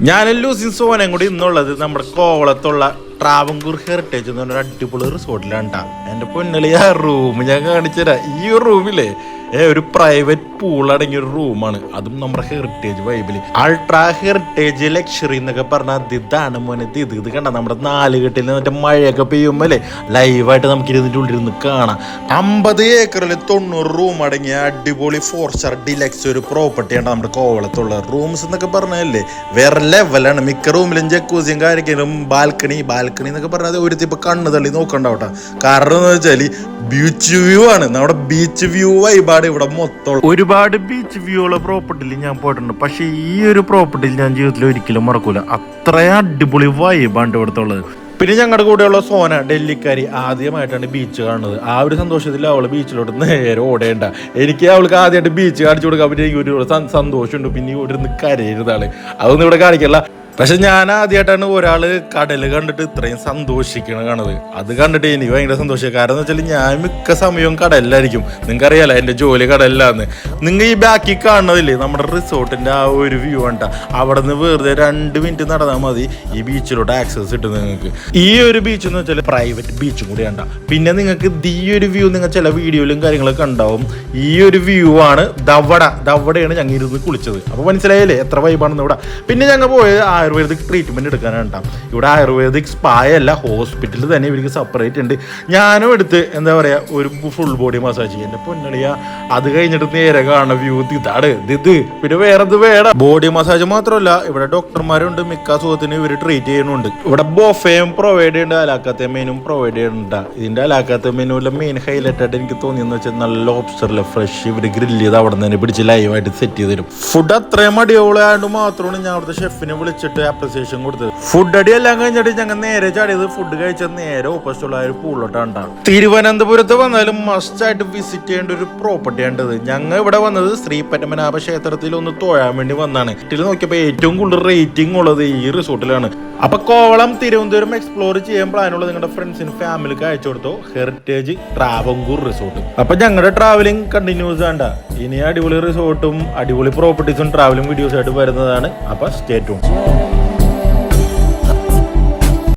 ഞാനും ലൂസിൻ സോനയും കൂടി ഇന്നുള്ളത് നമ്മുടെ കോവളത്തുള്ള ട്രാവൻകൂർ ഹെറിറ്റേജ് എന്ന് പറഞ്ഞ അടിപൊളി റിസോർട്ടിലാണ് ട്ടാ. എന്റെ പൊന്നളി റൂം ഞാൻ കാണിച്ചുതരാം. ഈ റൂമിലെ ഏ ഒരു പ്രൈവറ്റ് പൂൾ അടങ്ങിയ ഒരു റൂമാണ് അതും നമ്മുടെ ഹെറിറ്റേജ് വൈബിൽ അൾട്രാ ഹെറിറ്റേജ് ലക്ഷറി എന്നൊക്കെ പറഞ്ഞാൽ ഇതാണ് മോനെ. ഇത് ഇത് കണ്ട നമ്മുടെ നാലുകെട്ടിൽ മറ്റേ മഴയൊക്കെ പെയ്യുമ്പോൾ അല്ലേ? ലൈവായിട്ട് നമുക്ക് ഇരുന്നിട്ട് ഉള്ളിരുന്ന് കാണാം. അമ്പത് ഏക്കറിൽ തൊണ്ണൂറ് റൂം അടങ്ങിയ അടിപൊളി ഫോർ സ്റ്റാർ ഡിലക്സ് ഒരു പ്രോപ്പർട്ടി ആണ് നമ്മുടെ കോവളത്തുള്ള റൂംസ് എന്നൊക്കെ പറഞ്ഞല്ലേ വേറെ ലെവലാണ് മിക്ക റൂമിലും ജക്കൂസിയും കാര്യങ്ങളും ബാൽക്കണി ബാൽക്കണി എന്നൊക്കെ പറഞ്ഞാൽ ഒരു തിപ്പ് കണ്ണ് തള്ളി നോക്കണ്ടാവട്ടെ കാരണം എന്ന് വെച്ചാൽ ബീച്ച് വ്യൂ ആണ്. നമ്മുടെ ബീച്ച് വ്യൂ വൈബാണ് ഇവിടെ മൊത്തം ഒരുപാട് ബീച്ച് വ്യൂ ഉള്ള പ്രോപ്പർട്ടിയിൽ ഞാൻ പോയിട്ടുണ്ട്. പക്ഷെ ഈ ഒരു പ്രോപ്പർട്ടിയിൽ ഞാൻ ജീവിതത്തിൽ ഒരിക്കലും മറക്കൂല. അത്രയും അടിപൊളി വൈബാണ് ഇവിടുത്തെ ഉള്ളത്. പിന്നെ ഞങ്ങളുടെ കൂടെയുള്ള സോന ഡൽഹിക്കാരി ആദ്യമായിട്ടാണ് ബീച്ച് കാണുന്നത്. ആ ഒരു സന്തോഷത്തിൽ അവൾ ബീച്ചിലോട്ട് നേരെ ഓടേണ്ട. എനിക്ക് അവൾക്ക് ആദ്യമായിട്ട് ബീച്ച് കാണിച്ചു കൊടുക്കാൻ പറ്റിയ എനിക്ക് ഒരു സന്തോഷമുണ്ട്. പിന്നെ ഇവിടെ നിന്ന് കരയരുതാണ് അതൊന്നും ഇവിടെ കാണിക്കല്ല. പക്ഷെ ഞാൻ ആദ്യമായിട്ടാണ് ഒരാൾ കടൽ കണ്ടിട്ട് ഇത്രയും സന്തോഷിക്കണ കാണുന്നത്. അത് കണ്ടിട്ട് എനിക്ക് ഭയങ്കര സന്തോഷം. കാരണം എന്ന് വെച്ചാൽ ഞാൻ മിക്ക സമയവും കടലിലായിരിക്കും. നിങ്ങൾക്ക് അറിയാലോ എന്റെ ജോലി കടലിലാന്ന്. നിങ്ങൾ ഈ ബാക്കി കാണുന്നതില്ലേ നമ്മുടെ റിസോർട്ടിന്റെ ആ ഒരു വ്യൂ കണ്ട. അവിടെ നിന്ന് വെറുതെ രണ്ട് മിനിറ്റ് നടന്നാൽ മതി ഈ ബീച്ചിലോട്ട് ആക്സസ് കിട്ടും നിങ്ങൾക്ക്. ഈ ഒരു ബീച്ച് എന്ന് വെച്ചാൽ പ്രൈവറ്റ് ബീച്ചും കൂടി കണ്ട. പിന്നെ നിങ്ങൾക്ക് ഈ ഒരു വ്യൂ നിങ്ങൾ ചില വീഡിയോയിലും കാര്യങ്ങളൊക്കെ ഉണ്ടാവും. ഈ ഒരു വ്യൂ ആണ് ദവട ദവടയാണ് ഞങ്ങൾ ഇരുന്ന് കുളിച്ചത്. അപ്പോൾ മനസ്സിലായല്ലേ? എത്ര വൈബാണെന്ന് ഇവിടെ. പിന്നെ ഞങ്ങൾ പോയത് ആയുർവേദിക് ട്രീറ്റ്മെന്റ് എടുക്കാനാണ്. ഇവിടെ ആയുർവേദിക് സ്പായല്ല ഹോസ്പിറ്റലിൽ തന്നെ ഇവർക്ക് സെപ്പറേറ്റ് ഉണ്ട്. ഞാനും എടുത്ത് എന്താ പറയുക ഒരു ഫുൾ ബോഡി മസാജ് ചെയ്യും. എന്റെ പൊന്നളിയ അത് കഴിഞ്ഞിട്ട് നേരെ കാണുന്ന വ്യൂ ഇതാണ്. ഇത് പിന്നെ വേറെ ഇത് വേണം? ബോഡി മസാജ് മാത്രമല്ല ഇവിടെ ഡോക്ടർമാരുണ്ട് മിക്ക അസുഖത്തിന് ഇവർ ട്രീറ്റ് ചെയ്യുന്നുണ്ട്. ഇവിടെ ബൊഫയും പ്രൊവൈഡ് ചെയ്യുന്നുണ്ട് അലാക്കാത്ത മെനുവും പ്രൊവൈഡ് ചെയ്യുന്നുണ്ട് ഇതിന്റെ അലാക്കാത്ത മെനുവിലെ മെയിൻ ഹൈലൈറ്റ് ആയിട്ട് എനിക്ക് തോന്നിയെന്ന് വെച്ചാൽ നല്ല ലോബ്സ്റ്ററിലെ ഫ്രഷ് ഇവർ ഗ്രില്ല് ചെയ്ത് അവിടെ നിന്ന് തന്നെ പിടിച്ച് ലൈവായിട്ട് സെറ്റ് ചെയ്ത് തരും. ഫുഡ് അത്രയും അടിപൊളിയായതുകൊണ്ട് മാത്രമാണ് ഞാൻ അവിടുത്തെ ഷെഫിനെ വിളിച്ചിട്ട് അപ്രിസിയേഷൻ കൊടുത്തത്. ഫുഡ് അടി എല്ലാം കഴിഞ്ഞിട്ട് ഞങ്ങൾ നേരെ ചാടിയത് ഫുഡ് കഴിച്ച നേരെ ഓപ്പോസിറ്റുള്ള ഒരു പൂളിലോട്ടാണ് തിരുവനന്തപുരത്ത് വന്നാലും മസ്റ്റ് ആയിട്ട് വിസിറ്റ് ചെയ്യേണ്ട ഒരു പ്രോപ്പർട്ടി ആണ്ടത് ഞങ്ങൾ ഇവിടെ വന്നത് ശ്രീ പരമനാഭ ക്ഷേത്രത്തിൽ ഒന്ന് തൊഴാൻ വേണ്ടി വന്നാണ് ഇട്ടിൽ നോക്കിയപ്പോൾ ഏറ്റവും കൂടുതൽ റേറ്റിംഗ് ഉള്ളത് ഈ റിസോർട്ടിലാണ് അപ്പൊ കോവളം തിരുവനന്തപുരം എക്സ്പ്ലോർ ചെയ്യാൻ പ്ലാനുള്ളത് നിങ്ങളുടെ ഫ്രണ്ട്സിന് ഫാമിലിക്ക് അയച്ചു കൊടുത്തോ. ഹെറിറ്റേജ് ട്രാവങ്കൂർ റിസോർട്ട് അപ്പൊ ഞങ്ങളുടെ ട്രാവലിംഗ് കണ്ടിന്യൂസ് ആണ്ട ഇനി അടിപൊളി റിസോർട്ടും അടിപൊളി പ്രോപ്പർട്ടീസും ട്രാവലും വീഡിയോസ് ആയിട്ട് വരുന്നതാണ്. അപ്പൊ സ്റ്റേ ട്യൂൺ